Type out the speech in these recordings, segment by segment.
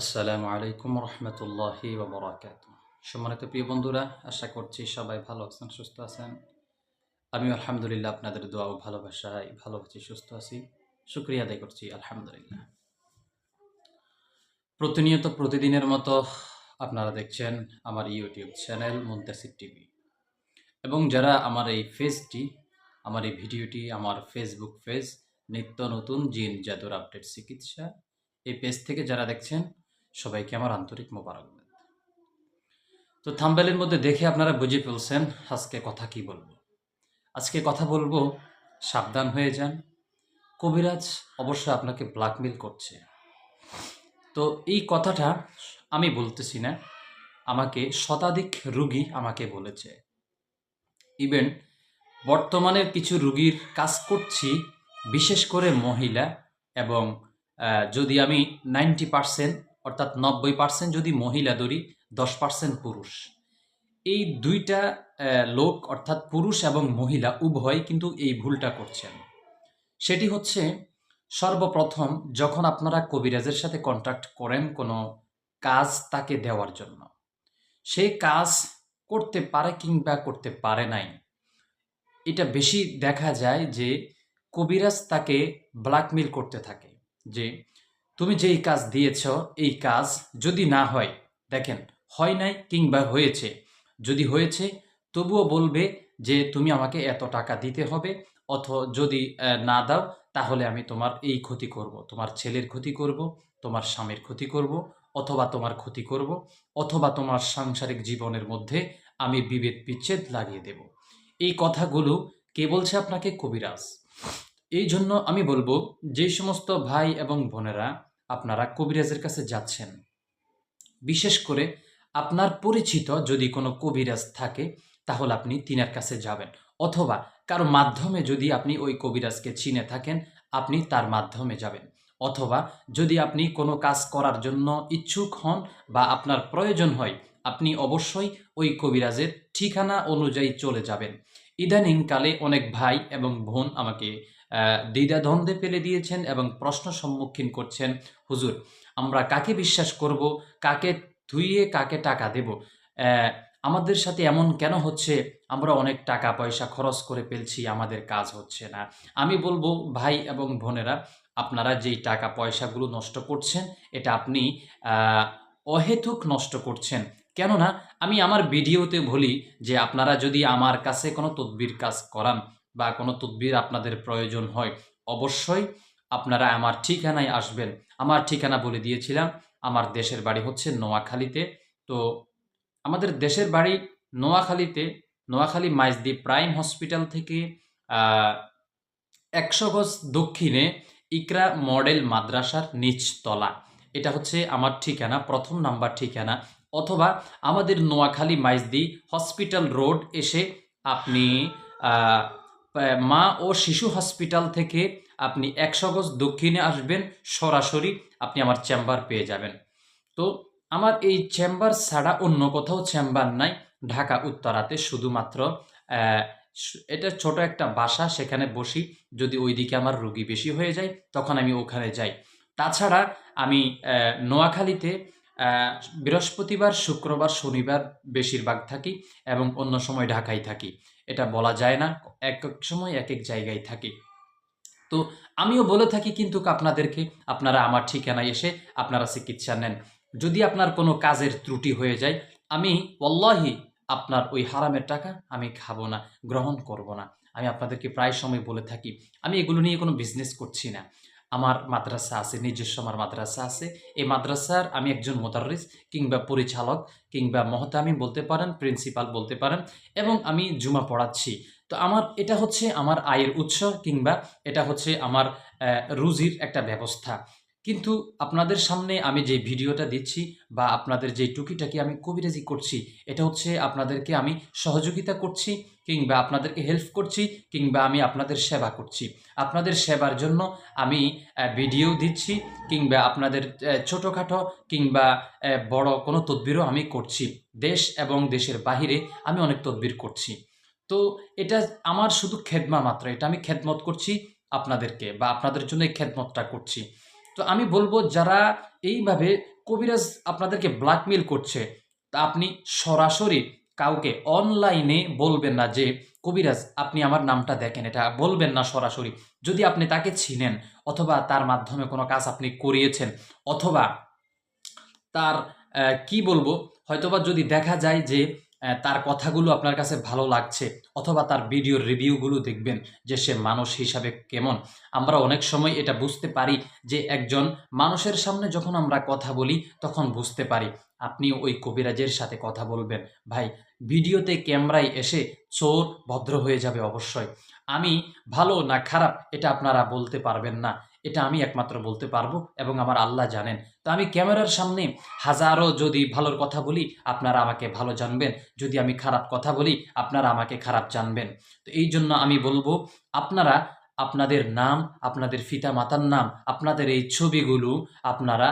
আসসালামু আলাইকুম রহমতুল্লাহি ওবরাকাত সম্মানিত প্রিয় বন্ধুরা, আশা করছি সবাই ভালো আছেন, সুস্থ আছেন। আমি আলহামদুলিল্লাহ আপনাদের দোয়া ও ভালোবাসায় ভালো আছি, সুস্থ আছি। শুক্রিয়া আদায় করছি, আলহামদুলিল্লাহ। প্রতিনিয়ত প্রতিদিনের মতো আপনারা দেখছেন আমার ইউটিউব চ্যানেল মুন্তাসির টিভি। এবং যারা আমার এই ফেজটি, আমার এই ভিডিওটি, আমার ফেসবুক পেজ নিত্য নতুন জিন জাদুর আপডেট চিকিৎসা, এই পেজ থেকে যারা দেখছেন সবাইকে আমার আন্তরিক মোবারকবাদ। তো থাম্বেলের মধ্যে দেখে আপনারা বুঝে ফেলছেন আজকে কথা কি বলব। আজকে কথা বলব, সাবধান হয়ে যান। কবিরাজ অবশ্যই আপনাকে ব্ল্যাকমেল করছে। তো এই কথাটা আমি বলতেছি না, আমাকে শতাধিক রুগী আমাকে বলেছে। ইভেন বর্তমানে কিছু রুগীর কাজ করছি, বিশেষ করে মহিলা এবং যদি আমি নাইনটি পার্সেন্ট অর্থাৎ নব্বই পার্সেন্ট যদি মহিলা ধরি, দশ পার্সেন্ট পুরুষ। এই দুইটা লোক অর্থাৎ পুরুষ এবং মহিলা উভয় কিন্তু এই ভুলটা করছেন। সেটি হচ্ছে, সর্বপ্রথম যখন আপনারা কবিরাজের সাথে কন্ট্যাক্ট করেন কোনো কাজ তাকে দেওয়ার জন্য সেই কাজ করতে পারে কিংবা করতে পারে নাই। এটা বেশি দেখা যায় যে কবিরাজ তাকে ব্ল্যাকমেল করতে থাকে যে তুমি যেই কাজ দিয়েছ, এই কাজ যদি না হয়, দেখেন, হয় নাই কিংবা হয়েছে। যদি হয়েছে, তবুও বলবে যে তুমি আমাকে এত টাকা দিতে হবে, অথ যদি না দাও, তাহলে আমি তোমার এই ক্ষতি করব, তোমার ছেলের ক্ষতি করব, তোমার স্বামীর ক্ষতি করব, অথবা তোমার ক্ষতি করব, অথবা তোমার সাংসারিক জীবনের মধ্যে আমি বিভেদ বিচ্ছেদ লাগিয়ে দেব। এই কথাগুলো কে বলছে আপনাকে? কবিরাজ। এই জন্য আমি বলব, যে সমস্ত ভাই এবং বোনেরা আপনারা কবিরাজের কাছে যাচ্ছেন, বিশেষ করে আপনার পরিচিত যদি কোনো কবিরাজ থাকে, তাহলে আপনি তিনার কাছে যাবেন। অথবা কারও মাধ্যমে যদি আপনি ওই কবিরাজকে চিনে থাকেন, আপনি তার মাধ্যমে যাবেন। অথবা যদি আপনি কোনো কাজ করার জন্য ইচ্ছুক হন বা আপনার প্রয়োজন হয়, আপনি অবশ্যই ওই কবিরাজের ঠিকানা অনুযায়ী চলে যাবেন। ইদানিংকালে অনেক ভাই এবং বোন আমাকে দ্বিধাদ্বন্দ্বে ফেলে দিয়েছেন এবং প্রশ্ন সম্মুখীন করছেন। হুজুর, আমরা কাকে বিশ্বাস করব? কাকে ধুইয়ে কাকে টাকা দেব? আমাদের সাথে এমন কেন হচ্ছে? আমরা অনেক টাকা পয়সা খরচ করে ফেলছি, আমাদের কাজ হচ্ছে না। আমি বলব, ভাই এবং বোনেরা, আপনারা যেই টাকা পয়সাগুলো নষ্ট করছেন, এটা আপনি অহেতুক নষ্ট করছেন। কেননা, আমি আমার ভিডিওতে বলি যে আপনারা যদি আমার কাছে কোনো তদবির কাজ করান বা কোনো তদবির আপনাদের প্রয়োজন হয়, অবশ্যই আপনারা আমার ঠিকানায় আসবেন। আমার ঠিকানা বলে দিয়েছিলাম, আমার দেশের বাড়ি হচ্ছে নোয়াখালীতে। তো আমাদের দেশের বাড়ি নোয়াখালীতে, নোয়াখালী মাইজদি প্রাইম হসপিটাল থেকে একশো গজ দক্ষিণে ইকরা মডেল মাদ্রাসার নিচতলা। এটা হচ্ছে আমার ঠিকানা, প্রথম নাম্বার ঠিকানা। অথবা আমাদের নোয়াখালী মাইজদি হসপিটাল রোড এসে আপনি মা ও শিশু হসপিটাল থেকে আপনি একশো গজ দক্ষিণে আসবেন, সরাসরি আপনি আমার চেম্বার পেয়ে যাবেন। তো আমার এই চেম্বার ছাড়া অন্য কোথাও চেম্বার নাই, ঢাকা উত্তরাতে শুধুমাত্র এটা ছোট একটা বাসা, সেখানে বসি, যদি ওইদিকে আমার রুগী বেশি হয়ে যায়, তখন আমি ওখানে যাই। তাছাড়া আমি নোয়াখালীতে বৃহস্পতিবার, শুক্রবার, শনিবার বেশিরভাগ থাকি এবং অন্য সময় ঢাকায় থাকি। এটা বলা যায় না, এক এক সময় এক এক জায়গায় থাকি। তো আমিও বলে থাকি কিন্তু আপনাদেরকে, আপনারা আমার ঠিকানায় এসে আপনারা চিকিৎসা নেন। যদি আপনার কোনো কাজের ত্রুটি হয়ে যায়, আমি ওল্লাহি আপনার ওই হারামের টাকা আমি খাব না, গ্রহণ করব না। আমি আপনাদেরকে প্রায় সময় বলে থাকি। আমি এগুলো নিয়ে কোনো বিজনেস করছি না। আমার মাদ্রাসা আছে, নিজস্ব আমার মাদ্রাসা আছে। এই মাদ্রাসার আমি একজন মোতারিস কিংবা পরিচালক কিংবা মহতামি বলতে পারেন, প্রিন্সিপাল বলতে পারেন এবং আমি জুমা পড়াচ্ছি। তো আমার, এটা হচ্ছে আমার আয়ের উৎস কিংবা এটা হচ্ছে আমার রুজির একটা ব্যবস্থা। কিন্তু আপনাদের সামনে আমি যে ভিডিওটা দিচ্ছি বা আপনাদের যে টুকিটাকি আমি কবিরাজি করছি, এটা হচ্ছে আপনাদেরকে আমি সহযোগিতা করছি কিংবা আপনাদেরকে হেল্প করছি কিংবা আমি আপনাদের সেবা করছি। আপনাদের সেবার জন্য আমি ভিডিও দিচ্ছি কিংবা আপনাদের ছোটোখাটো কিংবা বড় কোনো তদবিরও আমি করছি। দেশ এবং দেশের বাহিরে আমি অনেক তদবির করছি। তো এটা আমার শুধু খেদমা মাত্র, এটা আমি খেদমত করছি আপনাদেরকে বা আপনাদের জন্য এই খেদমতটা করছি। তো আমি বলব যারা এইভাবে কবিরাজ আপনাদেরকে ব্ল্যাকমেল করছে, তা আপনি সরাসরি কাউকে অনলাইনে বলবেন না যে, কবিরাজ, আপনি আমার নামটা দেখেন। এটা বলবেন না সরাসরি। যদি আপনি তাকে চিনেন, অথবা তার মাধ্যমে কোনো কাজ আপনি করিয়েছেন, অথবা তার কি বলব? হয়তোবা যদি দেখা যায় যে তার কথাগুলো আপনার কাছে ভালো লাগছে অথবা তার ভিডিওর রিভিউগুলো দেখবেন যে সে মানুষ হিসাবে কেমন। আমরা অনেক সময় এটা বুঝতে পারি যে একজন মানুষের সামনে যখন আমরা কথা বলি, তখন বুঝতে পারি। আপনি ওই কবিরাজের সাথে কথা বলবেন। ভাই ভিডিওতে ক্যামেরায় এসে চোর ভদ্র হয়ে যাবে অবশ্যই। আমি ভালো না খারাপ এটা আপনারা বলতে পারবেন না। এটা আমি একমাত্র বলতে পারব এবং আমার আল্লাহ জানেন। তো আমি ক্যামেরার সামনে হাজারো যদি ভালোর কথা বলি, আপনারা আমাকে ভালো জানবেন। যদি আমি খারাপ কথা বলি, আপনারা আমাকে খারাপ জানবেন। তো এই জন্য আমি বলব, আপনারা আপনাদের নাম, আপনাদের ফিতা মাতার নাম, আপনাদের এই ছবিগুলো আপনারা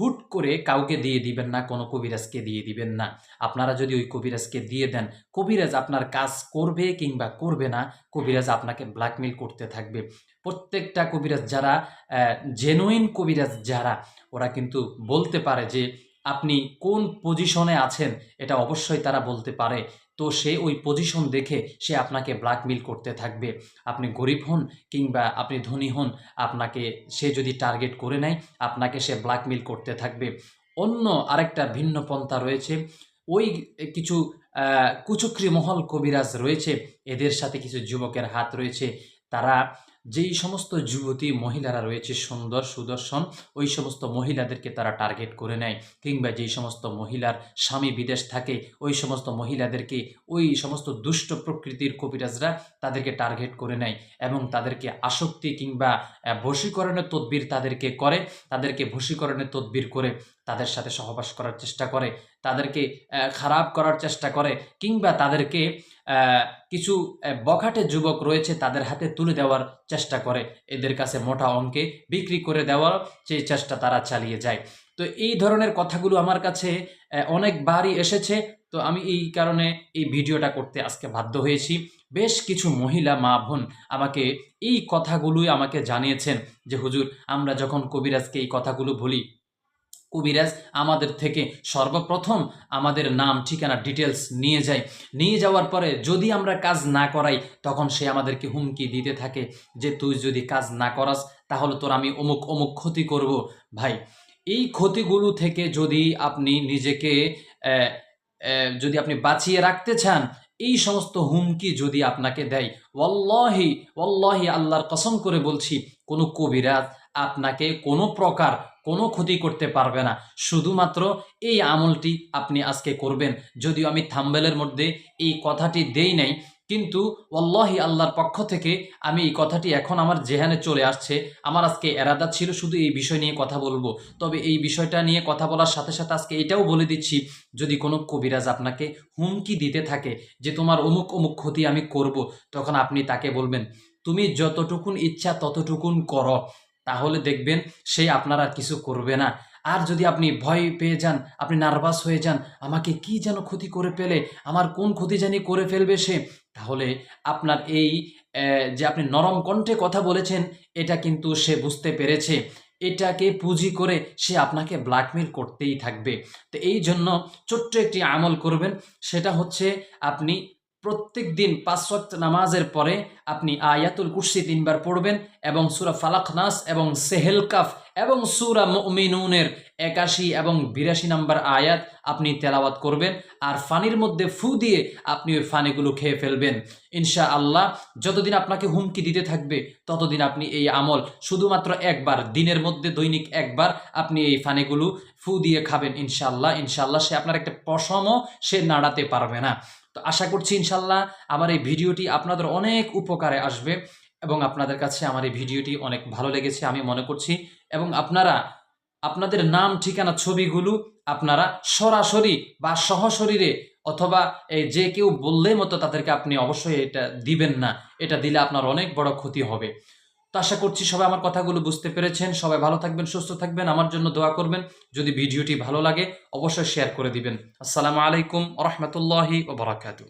হুট করে কাউকে দিয়ে দিবেন না, কোনো কবিরাজকে দিয়ে দিবেন না। আপনারা যদি ওই কবিরাজকে দিয়ে দেন, কবিরাজ আপনার কাজ করবে কিংবা করবে না, কবিরাজ আপনাকে ব্ল্যাকমেল করতে থাকবে। প্রত্যেকটা কবিরাজ যারা জেনুইন কবিরাজ যারা, ওরা কিন্তু বলতে পারে যে, আপনি কোন পজিশনে আছেন? এটা অবশ্যই তারা বলতে পারে। তো সে ওই পজিশন দেখে সে আপনাকে ব্ল্যাকমেল করতে থাকবে। আপনি গরিব হন কিংবা আপনি ধনী হন, আপনাকে সে যদি টার্গেট করে নেয়, আপনাকে সে ব্ল্যাকমেল করতে থাকবে। অন্য আরেকটা ভিন্ন পন্থা রয়েছে, ওই কিছু কুচক্রি মহল কবিরাজ রয়েছে, এদের সাথে কিছু যুবকের হাত রয়েছে। তারা যেই সমস্ত যুবতী মহিলারা রয়েছে সুন্দর সুদর্শন, ওই সমস্ত মহিলাদেরকে তারা টার্গেট করে নেয়। কিংবা যেই সমস্ত মহিলার স্বামী বিদেশ থাকে, ওই সমস্ত মহিলাদেরকে, ওই সমস্ত দুষ্ট প্রকৃতির কবিরাজরা তাদেরকে টার্গেট করে নেয় এবং তাদেরকে আসক্তি কিংবা বশীকরণের তদবির তাদেরকে করে, তাদেরকে বশীকরণের তদবির করে তাদের সাথে সহবাস করার চেষ্টা করে, তাদেরকে খারাপ করার চেষ্টা করে কিংবা তাদেরকে কিছু বখাটে যুবক রয়েছে, তাদের হাতে তুলে দেওয়ার চেষ্টা করে। এদের কাছে মোটা অঙ্কে বিক্রি করে দেওয়ার যে চেষ্টা তারা চালিয়ে যায়। তো এই ধরনের কথাগুলো আমার কাছে অনেকবারই এসেছে। তো আমি এই কারণে এই ভিডিওটা করতে আজকে বাধ্য হয়েছি। বেশ কিছু মহিলা মা বোন আমাকে এই কথাগুলোই আমাকে জানিয়েছেন যে, হুজুর, আমরা যখন কবিরাজকে এই কথাগুলো বলি কবিরাজ আমাদের থেকে সর্বপ্রথম আমাদের নাম, ঠিকানা ডিটেলস নিয়ে যায়। নিয়ে যাওয়ার পরে যদি আমরা কাজ না করাই, তখন সে আমাদেরকে হুমকি দিতে থাকে যে, তুই যদি কাজ না করাস, তাহলে তোর আমি অমুক অমুক ক্ষতি করব। ভাই, এই ক্ষতিগুলো থেকে যদি আপনি নিজেকে যদি আপনি বাঁচিয়ে রাখতে চান, এই সমস্ত হুমকি যদি আপনাকে দেয়, ওয়াল্লাহি ওয়াল্লাহি আল্লাহর কসম করে বলছি, কোনো কবিরাজ আপনাকে কোনো প্রকার কোনো ক্ষতি করতে পারবে না। শুধুমাত্র এই আমলটি আপনি আজকে করবেন। যদিও আমি থাম্বেলের মধ্যে এই কথাটি দেই নাই, কিন্তু ওয়াল্লাহি আল্লাহর পক্ষ থেকে আমি এই কথাটি এখন আমার জেহানে চলে আসছে। আমার আজকে এরাদা ছিল, শুধু এই বিষয় নিয়ে কথা বলব। তবে এই বিষয়টা নিয়ে কথা বলার সাথে সাথে আজকে এটাও বলে দিচ্ছি, যদি কোনো কবিরাজ আপনাকে হুমকি দিতে থাকে যে তোমার অমুক অমুক ক্ষতি আমি করব, তখন আপনি তাকে বলবেন, তুমি যতটুকুন ইচ্ছা ততটুকুন করো। তাহলে দেখবেন সে আপনার আর কিছু করবে না। আর যদি আপনি ভয় পেয়ে যান, আপনি নার্ভাস হয়ে যান, আমাকে কি যেন ক্ষতি করে ফেলে, আমার কোন ক্ষতি জানি করে ফেলবে সে, তাহলে আপনার এই যে আপনি নরম কণ্ঠে কথা বলেছেন, এটা কিন্তু সে বুঝতে পেরেছে। এটাকে পুঁজি করে সে আপনাকে ব্ল্যাকমেল করতেই থাকবে। তো এই জন্য ছোট্ট একটি আমল করবেন, সেটা হচ্ছে আপনি প্রত্যেক দিন পাঁচ ওয়াক্ত নামাজের পরে আপনি আয়াতুল কুরসি তিনবার পড়বেন এবং সুরা ফালাক নাস এবং সেহেল কাফ এবং সুরা মুমিনুনের একাশি এবং বিরাশি নাম্বার আয়াত আপনি তেলাওয়াত করবেন আর ফানির মধ্যে ফু দিয়ে আপনি ওই ফানিগুলো খেয়ে ফেলবেন। ইনশা আল্লাহ যতদিন আপনাকে হুমকি দিতে থাকবে, ততদিন আপনি এই আমল শুধুমাত্র একবার, দিনের মধ্যে দৈনিক একবার আপনি এই ফানিগুলো ফু দিয়ে খাবেন ইনশাল্লাহ ইনশাল্লাহ সে আপনার একটা পশমও সে নাড়াতে পারবে না। তো আশা করছি ইনশাল্লাহ আমার এই ভিডিওটি আপনাদের অনেক উপকারে আসবে এবং আপনাদের কাছে আমার এই ভিডিওটি অনেক ভালো লেগেছে আমি মনে করছি। এবং আপনারা, আপনাদের নাম, ঠিকানা, ছবিগুলো আপনারা সরাসরি বা সহশরীরে অথবা এই যে কেউ বললে মতো তাদেরকে আপনি অবশ্যই এটা দিবেন না। এটা দিলে আপনার অনেক বড় ক্ষতি হবে। তো আশা করছি সবাই আমার কথাগুলো বুঝতে পেরেছেন। সবাই ভালো থাকবেন, সুস্থ থাকবেন, আমার জন্য দোয়া করবেন। যদি ভিডিওটি ভালো লাগে, অবশ্যই শেয়ার করে দিবেন। আসসালামু আলাইকুম রহমতুল্লাহি ও বরাকাতু